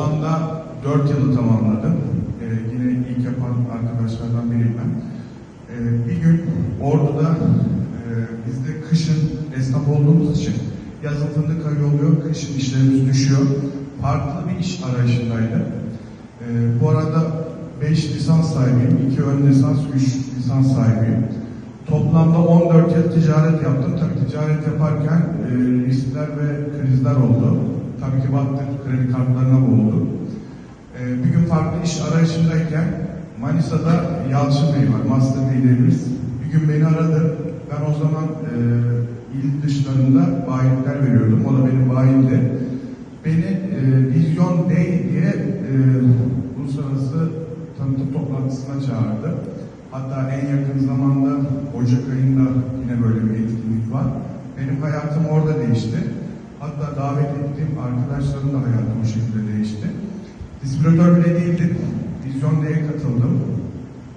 Toplamda 4 yılı tamamladım. Ee, yine ilk yapan arkadaşlardan biriyim ben. Ee, bir gün Ordu'da e, biz de kışın esnaf olduğumuz için yazın fındık ayı oluyor, kışın işlerimiz düşüyor. Farklı bir iş arayışındaydım. Ee, bu arada 5 lisans sahibiyim, 2 ön lisans, 3 lisans sahibiyim. Toplamda 14 yıl ticaret yaptım. Tabii ticaret yaparken e, riskler ve krizler oldu. Tabii ki battık, kredi kartlarına boğulduk. E, bir gün farklı iş arayışındayken Manisa'da Yalçın Bey var, master liderimiz. Bir gün beni aradı. Ben o zaman e, il dışlarında bayilikler veriyordum. O da benim bayimdi. Beni e, Vizyon Day diye e, uluslararası tanıtım toplantısına çağırdı. Hatta en yakın zamanda Ocak ayında yine böyle bir etkinlik var. Benim hayatım orada değişti. Hatta davet ettiğim arkadaşlarım da hayatım o şekilde değişti. Distribütör bile değildim. Vizyon D'ye katıldım.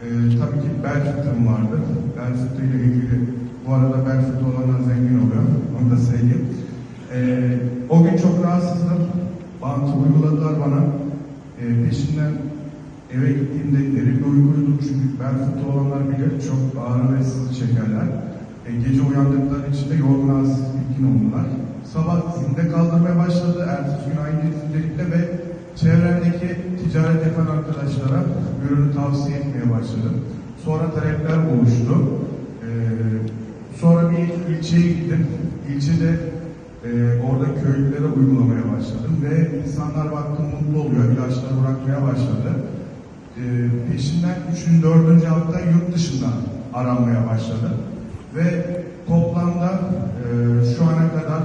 Ee, tabii ki bel fıtığım vardı. Bel fıtığı ile ilgili bu arada bel fıtığı olanlar zengin oluyor. Onu da söyleyeyim. Ee, o gün çok rahatsızdım. Bantı uyguladılar bana. Ee, peşinden eve gittiğimde derin bir uyku uyudum. Çünkü bel fıtığı olanlar bilir çok ağrı ve sızı çekerler. Ee, gece uyandıkları için de yorgun ağrısız bitkin oldular. Sabah zinde kaldırmaya başladı. Ertesi gün aynı zindelikte ve çevremdeki ticaret yapan arkadaşlara ürünü tavsiye etmeye başladım. Sonra talepler oluştu. Ee, sonra bir ilçeye gittim. İlçede e, orada köylülere uygulamaya başladım ve insanlar baktım mutlu oluyor. İlaçları bırakmaya başladı. Ee, peşinden 3. 4. hafta yurt dışından aranmaya başladı. Ve toplamda e, şu ana kadar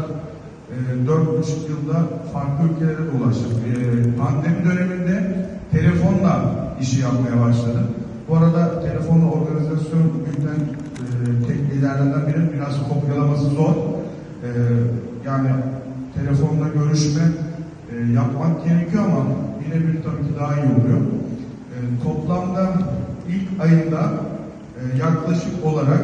e, dört buçuk yılda farklı ülkelere dolaştık. E, pandemi döneminde telefonla işi yapmaya başladım. Bu arada telefonla organizasyon bugünden e, tek liderlerden biri biraz kopyalaması zor. E, yani telefonla görüşme e, yapmak gerekiyor ama yine bir tabii ki daha iyi oluyor. E, toplamda ilk ayında e, yaklaşık olarak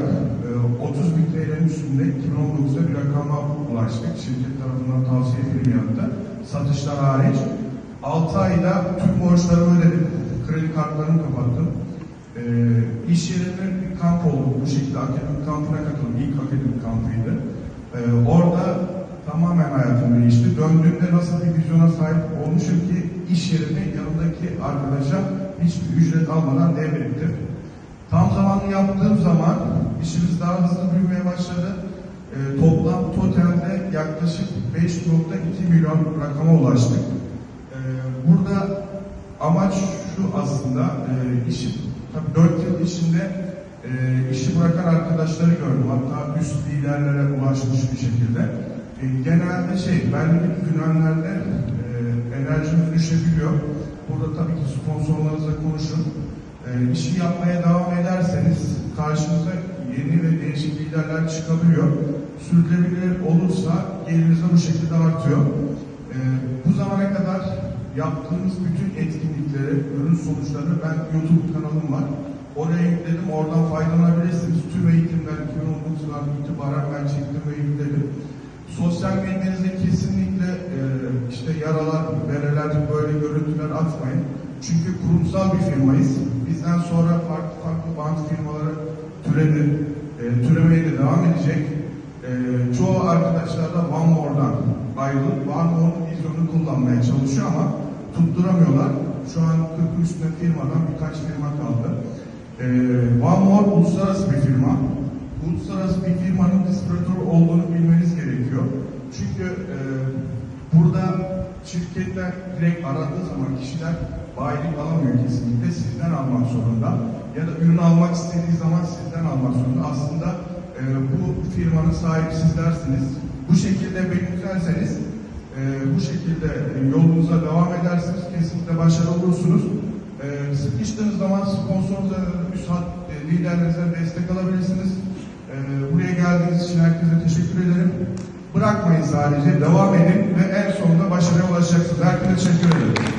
e, 30 bin TL'nin üstünde 2019'da bir rakama ulaştık. Şirket tarafından tavsiye film yaptı. Satışlar hariç. 6 ayda tüm borçlarımı ödedim. Kredi kartlarımı kapattım. E, iş yerinde bir kamp oldu. Bu şekilde akademik kampına katıldım. İlk akademik kampıydı. E, orada tamamen hayatım değişti. Döndüğümde nasıl bir vizyona sahip olmuşum ki iş yerine yanındaki arkadaşa hiçbir ücret almadan devrettim. Tam zamanlı yaptığım zaman işimiz daha hızlı büyümeye başladı. Toplam totalde yaklaşık 5.2 milyon rakama ulaştık. E, burada amaç şu aslında e, işi tabii 4 yıl içinde e, işi bırakan arkadaşları gördüm. Hatta üst liderlere ulaşmış bir şekilde. E, genelde şey, belli dönemlerde e, enerjimiz düşebiliyor. Burada tabii ki sponsorlarınızla konuşun. E, işi yapmaya devam ederseniz karşınıza yeni ve değişik liderler çıkabiliyor. Sürdürülebilir olursa geliriniz de bu şekilde artıyor. E, bu zamana kadar yaptığımız bütün etkinlikleri, ürün sonuçlarını ben YouTube kanalım var. Oraya yükledim, oradan faydalanabilirsiniz. Tüm eğitimler 2019'dan itibaren ben çektim ve yükledim. Sosyal medyanızda kesinlikle e, işte yaralar, bereler, böyle görüntüler atmayın. Çünkü kurumsal bir firmayız. Bizden sonra farklı farklı bank firmaları türedi, e, türemeye de devam edecek. E, çoğu arkadaşlar da One More'dan ayrılıp One More'un vizyonunu kullanmaya çalışıyor ama tutturamıyorlar. Şu an 40'ın üstünde firmadan birkaç firma kaldı. E, One More uluslararası bir firma. Uluslararası bir firmanın distribütör olduğunu bilmeniz gerekiyor. Çünkü e, burada şirketler direkt aradığı zaman kişiler bayilik alamıyor kesinlikle. Sizden almak zorunda. Ya da ürün almak istediği zaman sizden almak zorunda. Aslında e, bu firmanın sahibi sizlersiniz. Bu şekilde benimserseniz e, bu şekilde e, yolunuza devam edersiniz. Kesinlikle başarılı olursunuz. E, sıkıştığınız zaman sponsorunuza, üst hat e, liderlerinize destek alabilirsiniz. E, buraya geldiğiniz için herkese teşekkür ederim. Bırakmayın sadece, devam edin ve en sonunda başarıya ulaşacaksınız. Herkese teşekkür ederim.